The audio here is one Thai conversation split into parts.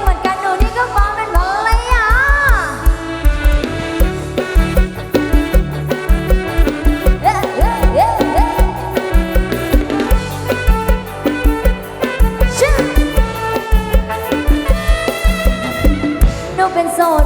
เหมือนกันหนูนี่ก็ฟ้งเป็นบอยอะเอ๊ะเอ๊ะเอ๊ะเอ๊ะชิหนูเป็นโสด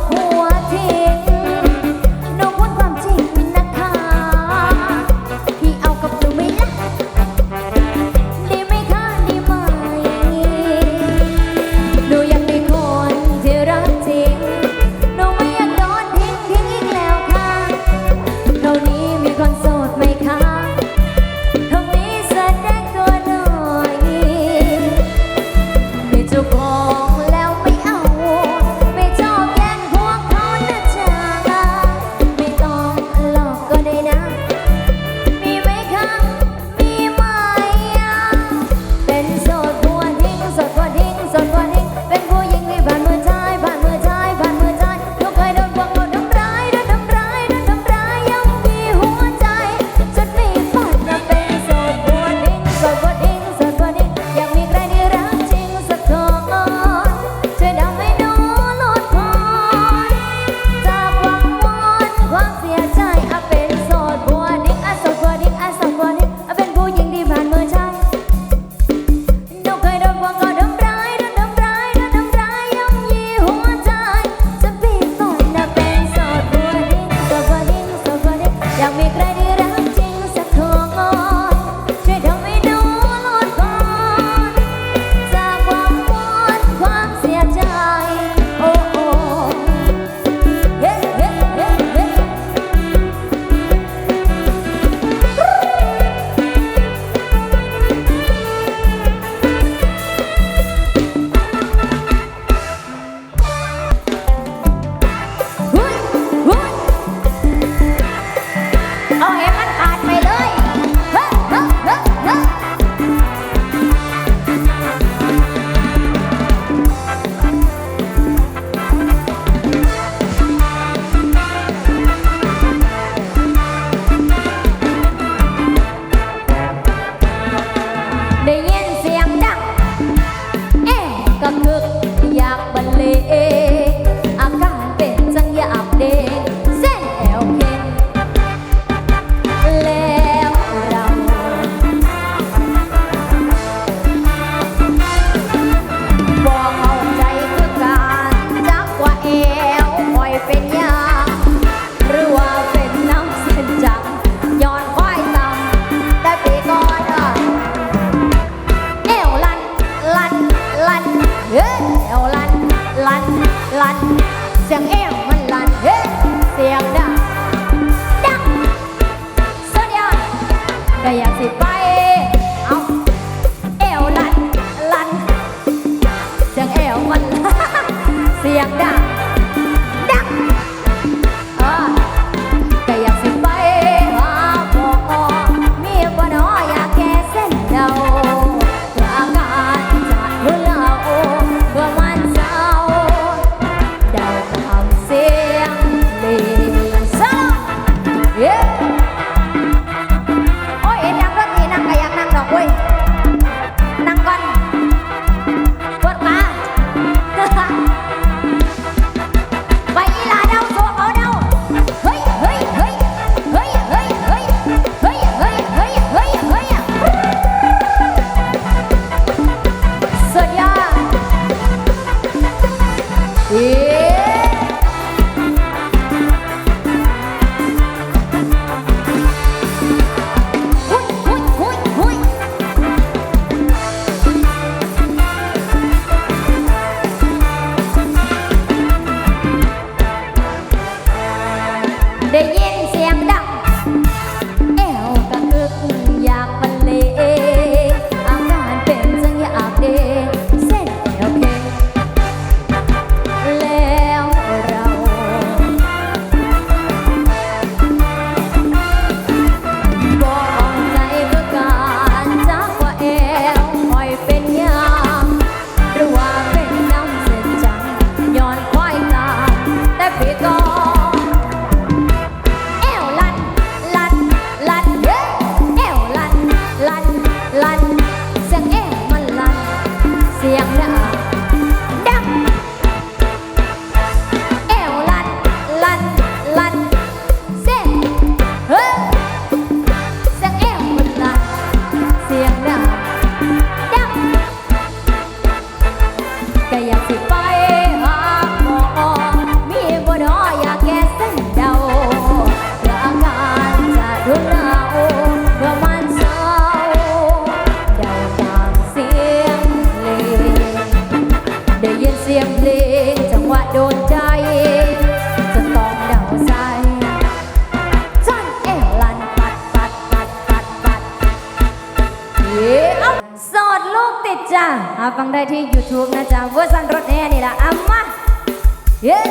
Yeah.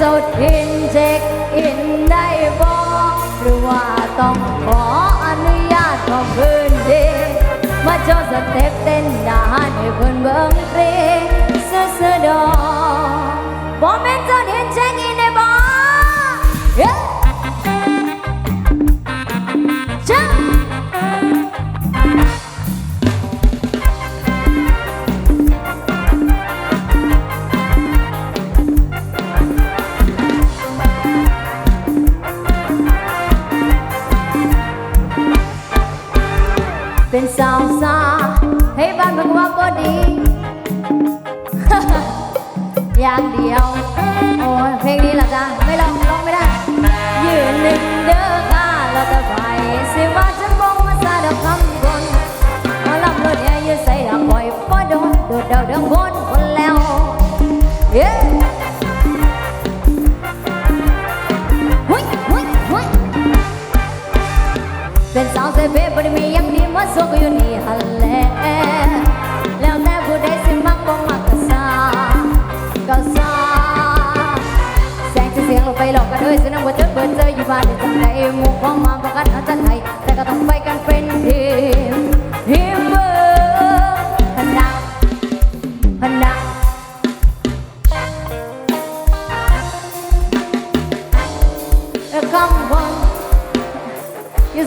สดอินเช็คอินได้บอกหรือว่าต้องขออนุญาตของพื้นดีมาโชว์สเต็ปเต้นดานให้คนเบิ่งฟรีเสื้เสือดอบอมเป็นเจ้า ซาให้บ้านบอกว่าบ่ดี อย่างเดียว โอ้เพลงนี้ล่ะจ้ะไม่ลองร้องไม่ได้ ยืนหนึ่งเด้อค่ะเราจะไปสิว่าฉันบงมาซาดอกคำคนมาลับรถแอร์ยืดใส่ดอกปล่อยป้อโดนดูดดาเดืงบนคนแล้วเย้เป็นสาวเซเว่นบ่ได้มียัง มาสุขอยู่นี่หันแลแล้วแต่ผู้ใดสิมักบ่มักก็ซาก็ซาแสงจะเสียงลงไปหลอกกันเลยสินะว่าเจอเบิดเจออยู่บ้านได้จังไดหมู่ของมาบ่กันอาจจะไหนแต่ก็ต้องไปกันเป็นทีมทีม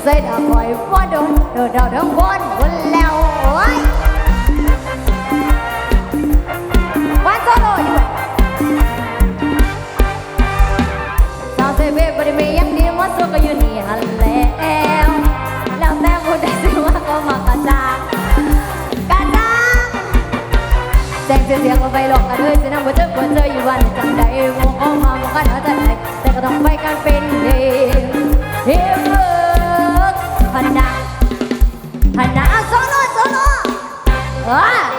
ใส่ดาคอยฟ้าโดนเดาเดาทั้งบนบนแล้วโอ้ยวันโซโล่อยู่สาวเซเว่บริมีหยังดีมาสู้ก็อยู่นี่หันแล้วแล้วแต่ผู้ใดสิว่าก็มากระจางกระจางแสงสีเสียงก็ไปหลอกกันเลยสินะว่าเจอว่าเจออยู่วันจังใดวงออกมาบอกกันเอาแต่ไหนแต่ก็ต้องไปกันเป็นเฮม ว้